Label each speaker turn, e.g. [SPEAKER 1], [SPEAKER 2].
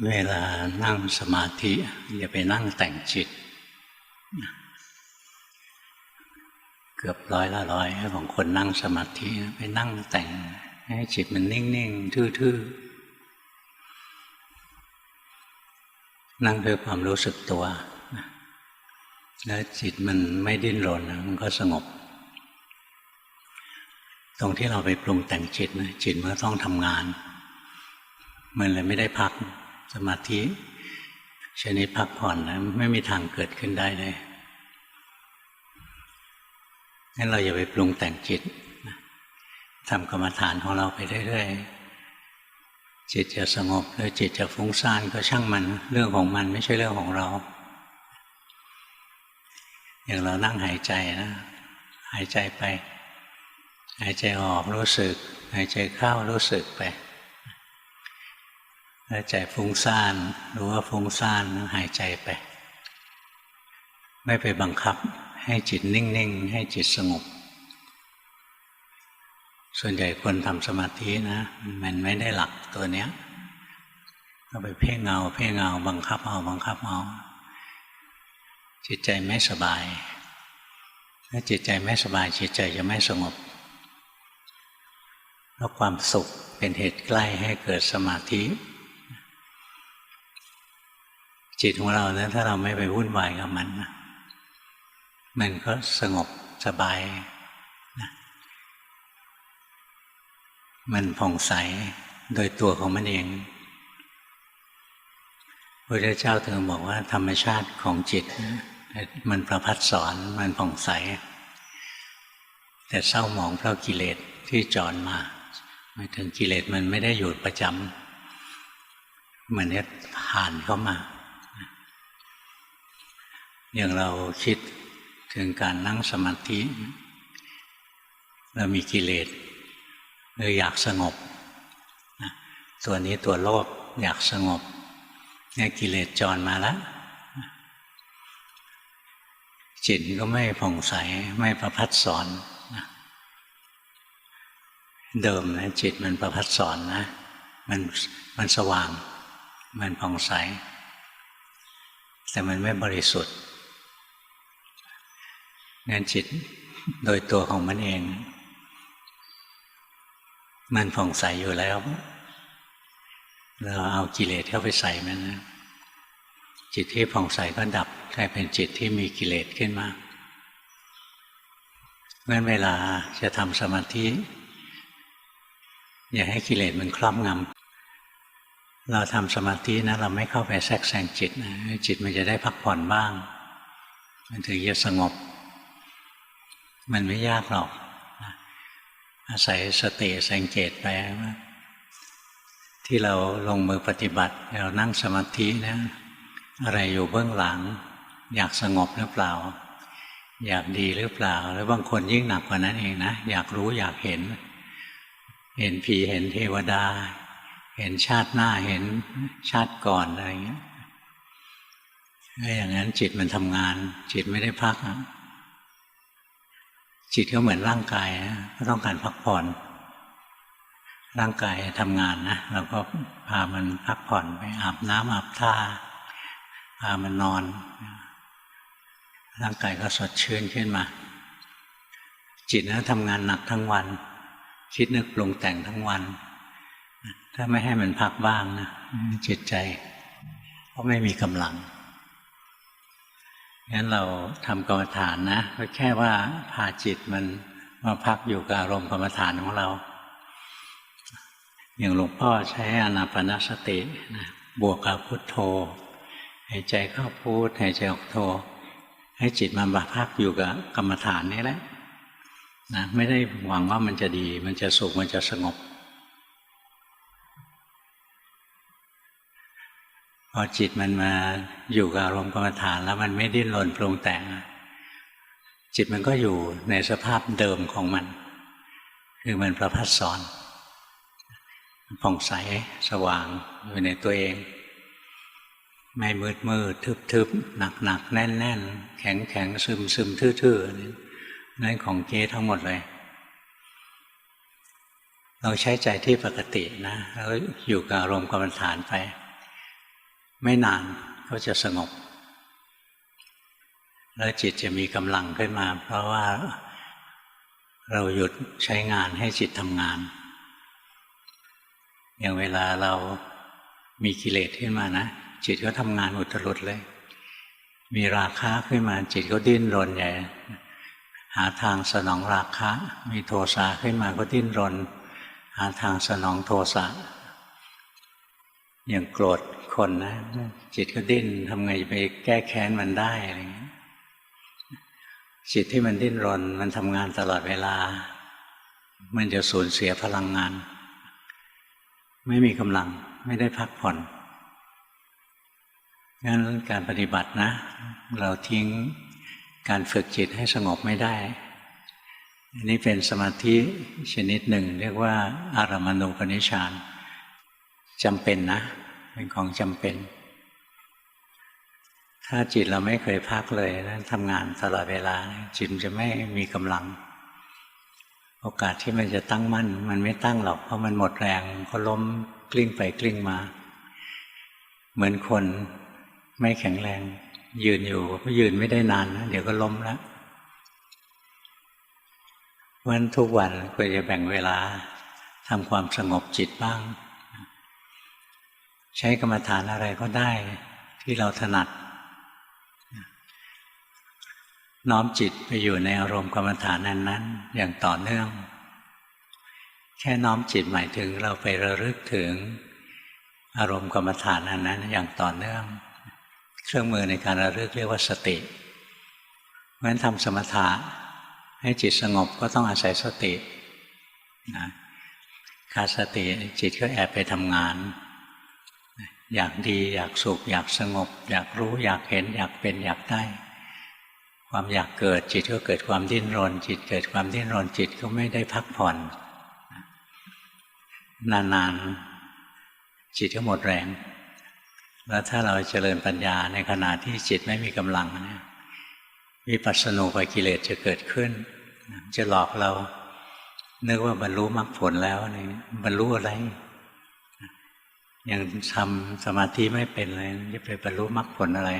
[SPEAKER 1] เวลานั่งสมาธิอย่าไปนั่งแต่งจิต เกือบร้อยละร้อยของคนนั่งสมาธิไปนั่งแต่ง ให้จิตมันนิ่งๆทื่อๆนั่งด้วยความรู้สึกตัวแล้วจิตมันไม่ดิ้นรนมันก็สงบ ตรงที่เราไปปรุงแต่งจิตนะจิตมันก็ต้องทำงาน มันเลยไม่ได้พัก สมาธิชนิดพักผ่อนนะไม่มีทางเกิดขึ้นได้เลยงั้นเราอย่าไปปรุงแต่งจิตทำกรรมฐานของเราไปเรื่อยๆจิตจะสงบหรือจิตจะฟุ้งซ่านก็ช่างมันเรื่องของมันไม่ใช่เรื่องของเรา อย่างเรานั่งหายใจนะหายใจไป หายใจออกรู้สึก หายใจเข้ารู้สึกไป ถ้าใจฟุ้งซ่านรู้ว่าฟุ้งซ่านหายใจไป ไม่ไปบังคับ ให้จิตนิ่งๆ ให้จิตสงบ ส่วนใหญ่คนทำสมาธินะ มันไม่ได้หลักตัวเนี้ยก็ไปเพ่งเงา เพ่งเงา บังคับเอาบังคับเอาจิตใจไม่สบาย ถ้าจิตใจไม่สบาย จิตใจจะไม่สงบแล้วความสุขเป็นเหตุใกล้ให้เกิดสมาธิ จิตของเราเนี่ยถ้าเราไม่ไปวุ่นวายกับมันนะมันก็สงบสบายนะมันผ่องใสโดยตัวของมันเองพระเจ้าถึงบอกว่าธรรมชาติของจิต มันประพัดสอนมันผ่องใส แต่เศร้าหมองเพราะกิเลสที่จอนมาหมายถึงกิเลสมันไม่ได้อยู่ประจำมันเนี่ยผ่านเข้ามา อย่างเราคิดถึงการนั่งสมาธิ เรามีกิเลสเราอยากสงบ ตัวนี้ตัวโลภอยากสงบเนี่ยกิเลสจรมาแล้วจิตก็ไม่ผ่องใสไม่ประพัดสอนเดิมนะจิตมันประพัดสอนนะ มันมันสว่าง มันผ่องใส แต่มันไม่บริสุทธิ์ งั้นจิตโดยตัวของมันเอง มันผ่องใสอยู่แล้ว เราเอากิเลสเข้าไปใส่มันนะจิตที่ผ่องใสก็ดับกลายเป็นจิตที่มีกิเลสขึ้นมาเมื่อเวลาจะทำสมาธิ อย่าให้กิเลสมันครอบงำเราทำสมาธินะ เราไม่เข้าไปแทรกแซงจิตนะจิตมันจะได้พักผ่อนบ้าง มันถึงจะสงบ มันไม่ยากหรอก อาศัยสติสังเกตไปว่าที่เราลงมือปฏิบัติ เรานั่งสมาธินะอะไรอยู่เบื้องหลัง อยากสงบหรือเปล่า อยากดีหรือเปล่า แล้วบางคนยิ่งหนักกว่านั้นเองนะอยากรู้อยากเห็น เห็นผีเห็นเทวดา เห็นชาติหน้าเห็นชาติก่อนอะไรอย่างเงี้ยถ้าอย่างนั้นจิตมันทำงาน จิตไม่ได้พักนะ จิตก็เหมือนร่างกายนะก็ต้องการพักผ่อน ร่างกายทำงานนะเราก็พามันพักผ่อนไปอาบน้ำอาบท่าพามันนอน ร่างกายก็สดชื่นขึ้นมา จิตนะทำงานหนักทั้งวัน คิดนึกปรุงแต่งทั้งวัน ถ้าไม่ให้มันพักบ้างนะจิตใจก็ไม่มีกำลัง งั้นเราทำกรรมฐานนะก็แค่ว่าพาจิตมันมาพักอยู่กับอารมณ์กรรมฐานของเรา อย่างหลวงพ่อใช้อนาปนาสตินะบวกกับพุทโธหายใจเข้าพุทหายใจออกโธให้จิตมันมาพักอยู่กับกรรมฐานนี้แหละนะไม่ได้หวังว่ามันจะดี มันจะสุขมันจะสงบ พอจิตมันมาอยู่กับอารมณ์กรรมฐานแล้วมันไม่ดิ้นรนปรุงแต่ง จิตมันก็อยู่ในสภาพเดิมของมัน คือมันประพัดสอนผ่องใสสว่างอยู่ในตัวเอง ไม่มืดมืดทึบทึบหนักหนักแน่นแน่นแข็งแข็งซึมซึมทื่อๆนั่นของเจทั้งหมดเลย เราใช้ใจที่ปกตินะแล้วอยู่กับอารมณ์กรรมฐานไป ไม่นานก็จะสงบ แล้วจิตจะมีกำลังขึ้นมา เพราะว่าเราหยุดใช้งานให้จิตทำงาน อย่างเวลาเรามีกิเลสขึ้นมานะ จิตก็ทำงานอุตรุดเลย มีราคะขึ้นมา จิตก็ดิ้นรนใหญ่หาทางสนองราคะ มีโทสะขึ้นมาก็ดิ้นรน หาทางสนองโทสะ อย่างโกรธคนนะ จิตก็ดิ้นทำไงไปแก้แค้นมันได้อะไรอย่างนี้จิตที่มันดิ้นรน มันทำงานตลอดเวลา มันจะสูญเสียพลังงาน ไม่มีกำลังไม่ได้พักผ่อนงั้นการปฏิบัตินะ เราทิ้งการฝึกจิตให้สงบไม่ได้ อันนี้เป็นสมาธิชนิดหนึ่ง เรียกว่าอารามณูปนิชาน จำเป็นนะ เป็นของจำเป็น ถ้าจิตเราไม่เคยพักเลยนะทำงานตลอดเวลา จิตจะไม่มีกำลัง โอกาสที่มันจะตั้งมั่น มันไม่ตั้งหรอก เพราะมันหมดแรงก็ล้มกลิ้งไปกลิ้งมา เหมือนคนไม่แข็งแรง ยืนอยู่ก็ยืนไม่ได้นานนะเดี๋ยวก็ล้มแล้ววันทุกวันควรจะแบ่งเวลาทำความสงบจิตบ้าง ใช้กรรมฐานอะไรก็ได้ที่เราถนัด น้อมจิตไปอยู่ในอารมณ์กรรมฐานนั้นๆ อย่างต่อเนื่อง แค่น้อมจิตหมายถึงเราไประลึกถึงอารมณ์กรรมฐานนั้นๆอย่างต่อเนื่อง เครื่องมือในการระลึกเรียกว่าสติเพราะฉะนั้นทำสมถะให้จิตสงบก็ต้องอาศัยสตินะขาดสติจิตก็แอบไปทำงาน อยากดี อยากสุข อยากสงบ อยากรู้ อยากเห็น อยากเป็นอยากได้ ความอยากเกิดจิตก็เกิดความดิ้นรน จิตเกิดความดิ้นรนจิตก็ไม่ได้พักผ่อน นานๆจิตก็หมดแรง แล้วถ้าเราเจริญปัญญาในขณะที่จิตไม่มีกำลังเนี่ยวิปัสสนูปกิเลสจะเกิดขึ้น จะหลอกเรานึกว่าบรรลุมรรคผลแล้วนี่บรรลุอะไร ยังทำสมาธิไม่เป็นเลยจะไปบรรลุมรรคผลอะไร